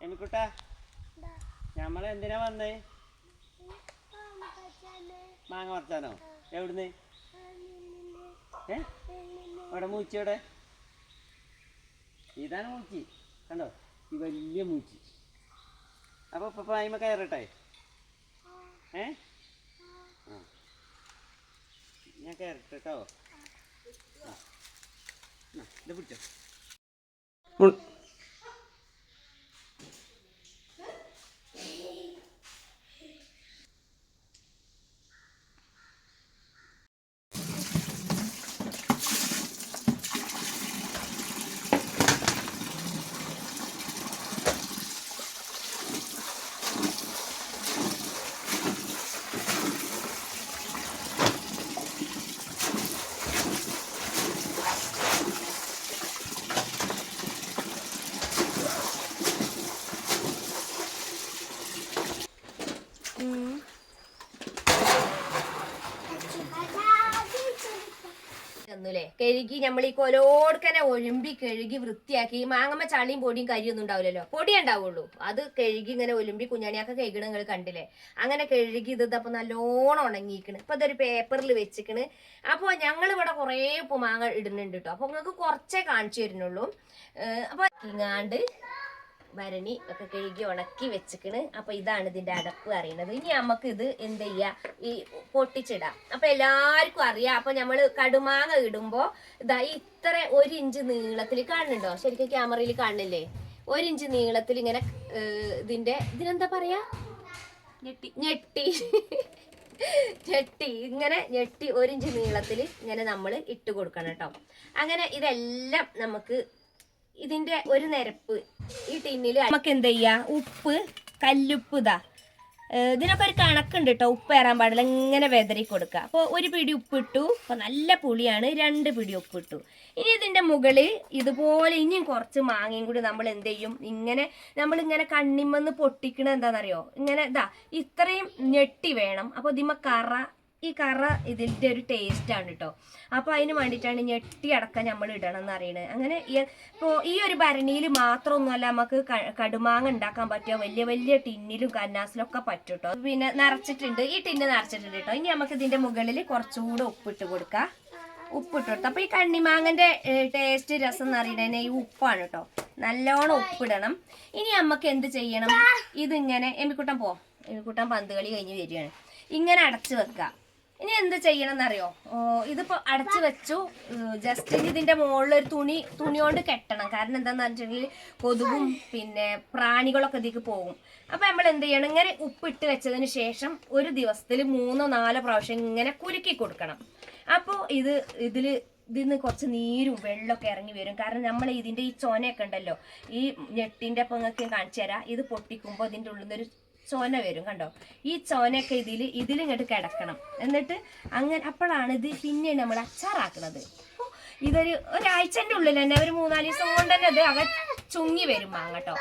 എമിക്കുട്ടാ ഞമ്മൾ എന്തിനാ വന്നേ? മാങ്ങ പറിച്ചാനോ? എവിടുന്ന്? ഏ? അവിടെ മൂച്ചി അവിടെ ഇതാണ് മൂച്ചി. കണ്ടോ? ഈ വലിയ മൂച്ചി. അപ്പൊ ഇപ്പൊ പായ്മ കയറട്ടെ? ഏ? ആ. ഞാൻ കയറട്ടെ കേട്ടോ. ഇത് പിടിച്ചോ. ഒന്നുമില്ലേ കഴുകി നമ്മൾ ഈ കൊലോടുക്കനെ ഒഴുമ്പി കഴുകി വൃത്തിയാക്കി മാങ്ങമ്മ ചളിയും പൊടിയും കരിയൊന്നും ഉണ്ടാവില്ലല്ലോ? പൊടി ഉണ്ടാവുള്ളൂ. അത് കഴുകി ഇങ്ങനെ ഒലുമ്പി കുഞ്ഞാണിയൊക്കെ കഴുകണ നിങ്ങൾ കണ്ടില്ലേ? അങ്ങനെ കഴുകി ഇത് അപ്പൊ നല്ലോണം ഉണങ്ങിയിക്കണ് ഇപ്പൊ ഇതൊരു പേപ്പറിൽ വെച്ചിക്കണ്. അപ്പൊ ഞങ്ങൾ ഇവിടെ കുറേ മാങ്ങ ഇടുന്നുണ്ട് കേട്ടോ അപ്പൊ നിങ്ങൾക്ക് കുറച്ചേ കാണിച്ചു തരുന്നുള്ളൂ. അപ്പൊ ഇങ്ങാണ്ട് ഭരണി ഒക്കെ കഴുകി ഉണക്കി വെച്ചിക്കണ്. അപ്പൊ ഇതാണ് ഇതിന്റെ അടപ്പ് അറിയണത് ഇനി നമുക്ക് ഇത് എന്ത് ചെയ്യാ? ഈ പൊട്ടിച്ചിടാം. അപ്പൊ എല്ലാവർക്കും അറിയാം. അപ്പൊ നമ്മൾ കടുമാങ്ങ ഇടുമ്പോ ഇതാ ഇത്ര ഒരു ഇഞ്ച് നീളത്തിൽ കാണുന്നുണ്ടോ? ശരിക്കും ക്യാമറയിൽ കാണില്ലേ ഒരു ഇഞ്ച് നീളത്തിൽ ഇങ്ങനെ ഇതിന്റെ ഇതിനെന്താ പറയാ? ഞെട്ടി. ഞെട്ടി. ഞെട്ടി. ഇങ്ങനെ ഞെട്ടി ഒരു ഇഞ്ച് നീളത്തിൽ ഇങ്ങനെ നമ്മൾ ഇട്ട് കൊടുക്കണം കേട്ടോ. അങ്ങനെ ഇതെല്ലാം നമുക്ക് ഇതിന്റെ ഒരു നിരപ്പ് ഈ ടിന്നിൽ നമുക്ക് എന്ത് ചെയ്യാ? ഉപ്പ് കല്ലുപ്പ് ഇതാ. ഇതിനൊക്കെ ഒരു കണക്കുണ്ട് കേട്ടോ ഉപ്പ് ഏറാൻ പാടില്ല. ഇങ്ങനെ വെതറി കൊടുക്കുക അപ്പോൾ ഒരു പിടി ഉപ്പ് ഇട്ടു അപ്പോൾ നല്ല പുളിയാണ്. രണ്ട് പിടി ഉപ്പ് ഇട്ടു ഇനി ഇതിന്റെ മുകളിൽ ഇതുപോലെ ഇനിയും കുറച്ച് മാങ്ങയും കൂടി നമ്മൾ എന്ത് ചെയ്യും? ഇങ്ങനെ നമ്മൾ ഇങ്ങനെ കണ്ണിമ്മന്ന് പൊട്ടിക്കണ എന്താണെന്നറിയോ ഇങ്ങനെ ഇതാ. ഇത്രയും ഞെട്ടി വേണം. അപ്പോൾ ഇതിമ കറ ഈ കറ ഇതിന്റെ ഒരു ടേസ്റ്റ് ആണ് കേട്ടോ അപ്പോൾ അതിന് വേണ്ടിയിട്ടാണ് ഞെട്ടി അടക്കം നമ്മൾ ഇടണം എന്ന് അറിയണത് അങ്ങനെ ഇപ്പോൾ ഈ ഒരു ഭരണിയിൽ മാത്രമൊന്നുമല്ല നമുക്ക് കടുമാങ്ങ ഉണ്ടാക്കാൻ പറ്റുക. വലിയ വലിയ ടിന്നിലും കന്നാസിലും ഒക്കെ പറ്റും കേട്ടോ പിന്നെ നിറച്ചിട്ടുണ്ട്. ഈ ടിന്ന് നിറച്ചിട്ടുണ്ട് കേട്ടോ ഇനി നമുക്ക് ഇതിന്റെ മുകളിൽ കുറച്ചുകൂടെ ഉപ്പിട്ട് കൊടുക്കാം. ഉപ്പിട്ട് കൊടുത്തു. അപ്പോൾ ഈ കണ്ണിമാങ്ങന്റെ ടേസ്റ്റ് രസം എന്ന് അറിയണേ ഈ ഉപ്പാണ് കേട്ടോ നല്ലോണം ഉപ്പിടണം. ഇനി നമുക്ക് എന്ത് ചെയ്യണം? ഇതിങ്ങനെ എമ്മിക്കുട്ടൻ പോ. എമ്മിക്കുട്ടൻ പന്ത് കളി കഴിഞ്ഞ് വരികയാണ്. ഇങ്ങനെ അടച്ചു വെക്കുക. ഇനി എന്ത് ചെയ്യണം എന്നറിയോ ഇതിപ്പോ അടച്ചു വെച്ചു. ജസ്റ്റ് ഇതിന്റെ മുകളിൽ ഒരു തുണി തുണി കൊണ്ട് കെട്ടണം. കാരണം എന്താന്ന് വെച്ചിട്ടുണ്ടെങ്കിൽ കൊതുകും പിന്നെ പ്രാണികളൊക്കെ ഇതിക്ക് പോകും. അപ്പൊ നമ്മൾ എന്ത് ചെയ്യണം? ഇങ്ങനെ ഉപ്പിട്ട് വെച്ചതിന് ശേഷം ഒരു ദിവസത്തിൽ മൂന്നോ നാലോ പ്രാവശ്യം ഇങ്ങനെ കുലുക്കി കൊടുക്കണം. അപ്പോൾ ഇത് ഇതിൽ നിന്ന് കുറച്ച് നീരും വെള്ളമൊക്കെ ഇറങ്ങി വരും. കാരണം നമ്മൾ ഇതിന്റെ ഈ ചോനയൊക്കെ ഉണ്ടല്ലോ ഈ ഞെട്ടിന്റെ അപ്പം നിങ്ങൾക്ക് കാണിച്ചു തരാം. ഇത് പൊട്ടിക്കുമ്പോൾ ഇതിന്റെ ഉള്ളിൽ നിന്നൊരു ചോന വരും കണ്ടോ? ഈ ചോനയൊക്കെ ഇതിൽ ഇതിലിങ്ങോട്ട് കിടക്കണം. എന്നിട്ട് അങ്ങനെ അപ്പോഴാണ് ഇത് പിന്നെ നമ്മൾ അച്ചാറാക്കുന്നത് ഇതൊരു ഒരാഴ്ചന്റെ ഉള്ളിൽ തന്നെ ഒരു മൂന്നാൽ ദിവസം കൊണ്ട് തന്നെ അത് അക ചുങ്ങി വരും കേട്ടോ.